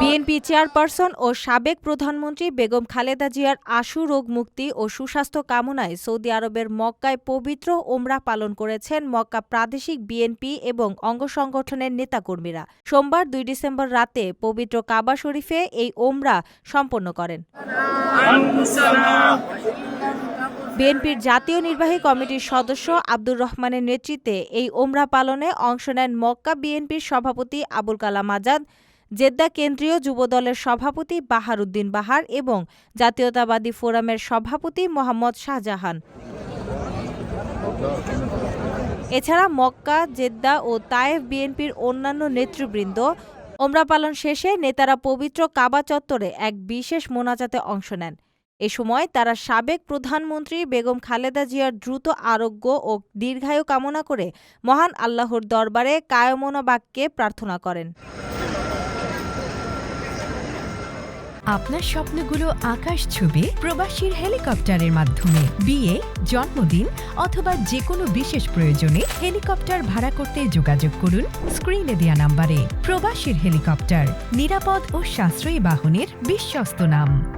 BNP chairperson ও সাবেক প্রধানমন্ত্রী বেগম খালেদা জিয়ার আশু রোগ মুক্তি ও সুস্বাস্থ্য কামনায় সৌদি আরবের মক্কায় পবিত্র ওমরা পালন করেছেন মক্কা প্রাদেশিক বিএনপি এবং অঙ্গ সংগঠনের নেতাকর্মীরা। সোমবার দুই ডিসেম্বর রাতে পবিত্র কাবা শরীফে এই ওমরা সম্পন্ন করেন। বিএনপির জাতীয় নির্বাহী কমিটির সদস্য আব্দুর রহমানের নেতৃত্বে এই ওমরা পালনে অংশ নেন মক্কা বিএনপির সভাপতি আবুল কালাম আজাদ, জেদ্দা কেন্দ্রীয় যুবদলের সভাপতি বাহার উদ্দিন বাহার এবং জাতীয়তাবাদী ফোরামের সভাপতি মোহাম্মদ শাহজাহান। এছাড়া মক্কা, জেদ্দা ও তায়েফ বিএনপির অন্যান্য নেতৃবৃন্দ ওমরা পালন শেষে নেতারা পবিত্র কাবা চত্বরে এক বিশেষ মোনাজাতে অংশ নেন। এ সময় তারা সাবেক প্রধানমন্ত্রী বেগম খালেদা জিয়ার দ্রুত আরোগ্য ও দীর্ঘায়ু কামনা করে মহান আল্লাহর দরবারে কায়মনা বাক্যে প্রার্থনা করেন। আপনার স্বপ্নগুলো আকাশ ছুবে প্রবাসীর হেলিকপ্টারের মাধ্যমে। বিয়ে, জন্মদিন অথবা যে কোনো বিশেষ প্রয়োজনে হেলিকপ্টার ভাড়া করতে যোগাযোগ করুন স্ক্রিনে দেওয়া নাম্বারে। প্রবাসীর হেলিকপ্টার, নিরাপদ ও সাশ্রয়ী বাহনের বিশ্বস্ত নাম।